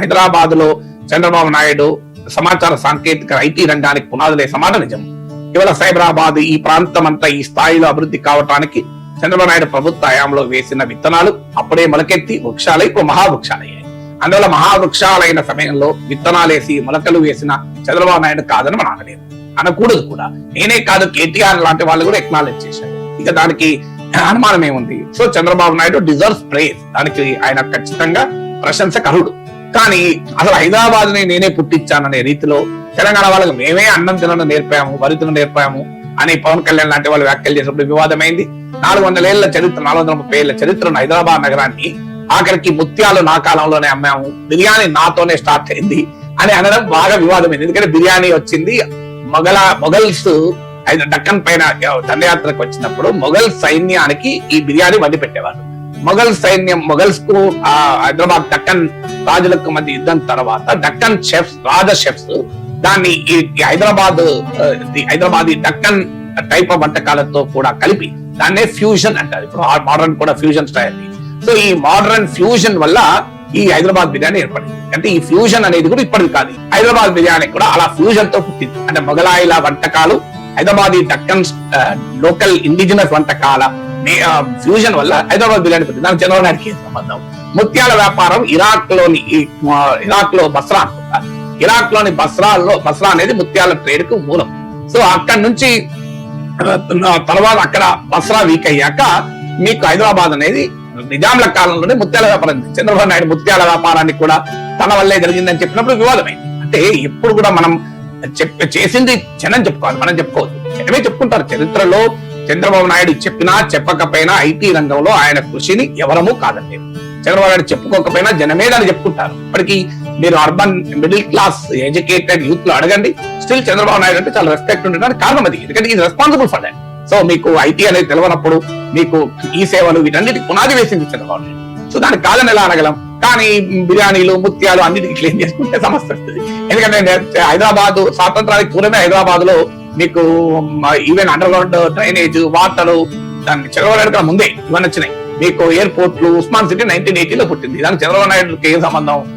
హైదరాబాద్లో చంద్రబాబు నాయుడు సమాచార సాంకేతిక ఐటీ రంగానికి పునాదులే సమాన నిజం. ఇవాళ సైబరాబాద్ ఈ ప్రాంతం అంతా ఈ స్థాయిలో అభివృద్ధి కావటానికి చంద్రబాబు నాయుడు ప్రభుత్వ హయాంలో వేసిన విత్తనాలు అప్పుడే మొలకెత్తి వృక్షాలై ఇప్పుడు మహావృక్షాలయ్యాయి అందువల్ల మహావృక్షాలైన సమయంలో విత్తనాలేసి మొలకలు వేసిన చంద్రబాబు నాయుడు కాదని మనం అనలేదు అనకూడదు కూడా. నేనే కాదు కేటీఆర్ లాంటి వాళ్ళు కూడా ఎక్నాలెడ్జ్ చేశారు. ఇక దానికి అనుమానం ఏముంది so Chandrababu Naidu deserves praise దానికి ఆయన ఖచ్చితంగా ప్రశంసకరుడు. కానీ అసలు హైదరాబాద్ని నేనే పుట్టించాననే రీతిలో తెలంగాణ వాళ్ళకి మేమే అన్నం తినడం నేర్పాము వరి నేర్పాము అని పవన్ కళ్యాణ్ లాంటి వాళ్ళు వ్యాఖ్యలు చేసినప్పుడు వివాదమైంది. నాలుగు వందల ఏళ్ళ చరిత్ర నాలుగు వందల ముప్పై ఏళ్ళ చరిత్ర హైదరాబాద్ నగరాన్ని ఆఖరికి ముత్యాలు నా కాలంలోనే అమ్మాము. బిర్యానీ నాతోనే స్టార్ట్ అయింది అని అనడం బాగా వివాదమైంది. ఎందుకంటే బిర్యానీ వచ్చింది మొఘల మొఘల్స్ ఐదు డక్కన్ పైన దండయాత్రకు వచ్చినప్పుడు మొఘల్ సైన్యానికి ఈ బిర్యానీ వండి పెట్టేవారు. మొఘల్ సైన్యం మొఘల్స్కు ఆ హైదరాబాద్ దక్కన్ రాజులకు మధ్య యుద్ధం తర్వాత డక్కన్ షెఫ్స్ రాజ షెఫ్స్ దాన్ని ఈ హైదరాబాద్ హైదరాబాద్ దక్కన్ టైప్ ఆఫ్ వంటకాలతో కూడా కలిపి దాన్నే ఫ్యూజన్ అంటారు. ఇప్పుడు మోడర్న్ కూడా ఫ్యూజన్ స్టైల్ సో ఈ మోడర్న్ ఫ్యూజన్ వల్ల ఈ హైదరాబాద్ బిర్యానీ ఏర్పడింది. అంటే ఈ ఫ్యూజన్ అనేది కూడా ఇప్పటిది కాదు. హైదరాబాద్ బిర్యానీ కూడా అలా ఫ్యూజన్తో పుట్టింది. అంటే మొగలాయిల వంటకాలు హైదరాబాద్ దక్కన్ లోకల్ ఇండిజినస్ వంటకాల ఫ్యూజన్ వల్ల హైదరాబాద్ బిర్యానీ పుట్టింది దానికి చంద్రబాబు నాయుడుకి ఏం సంబంధం? ముత్యాల వ్యాపారం ఇరాక్లోని ఇరాక్లో బస్రా ఇరాక్లోని బస్రాల్లో బస్రా అనేది ముత్యాల ట్రేడ్కు మూలం. సో అక్కడ నుంచి తర్వాత అక్కడ బస్రా వీక్ అయ్యాక మీకు హైదరాబాద్ అనేది నిజాంల కాలంలోనే ముత్యాల వ్యాపారం. చంద్రబాబు నాయుడు ముత్యాల వ్యాపారాన్ని కూడా తన వల్లే జరిగిందని చెప్పినప్పుడు వివాదమైంది. అంటే ఎప్పుడు కూడా మనం చెప్ప చేసింది జనం చెప్పుకోవాలి మనం చెప్పుకోవద్దు. జనమే చెప్పుకుంటారు. చరిత్రలో చంద్రబాబు నాయుడు చెప్పినా చెప్పకపోయినా ఐటీ రంగంలో ఆయన కృషిని ఎవరము కాదండి. చంద్రబాబు నాయుడు చెప్పుకోకపోయినా జనమే దాన్ని చెప్పుకుంటారు. ఇప్పటికీ మీరు అర్బన్ మిడిల్ క్లాస్ ఎడ్యుకేటెడ్ యూత్లో అడగండి. స్టిల్ చంద్రబాబు నాయుడు అంటే చాలా రెస్పెక్ట్ ఉండడానికి కారణం అది. ఎందుకంటే ఇది రెస్పాన్సిబుల్ ఫర్ దాట్ సో మీకు ఐటీ అనేది తెలియనప్పుడు మీకు ఈ సేవలు వీటన్నిటి పునాది వేసింది చంద్రబాబు నాయుడు. సో దానికి కాదని ఎలా అనగలం కానీ బిర్యానీలు ముత్యాలు అన్నిటికీ క్లీన్ చేసుకుంటే సమస్య వస్తుంది. ఎందుకంటే హైదరాబాద్ స్వాతంత్రానికి పూర్వమే హైదరాబాద్లో మీకు even underground drainage water దాన్ని చంద్రబాబు నాయుడు ముందే ఇవన్నీ వచ్చినాయి. మీకు ఎయిర్పోర్ట్లు ఉస్మాన్ సిటీ నైన్టీన్ ఎయిటీలో పుట్టింది. దానికి చంద్రబాబు నాయుడుకి ఏం సంబంధం?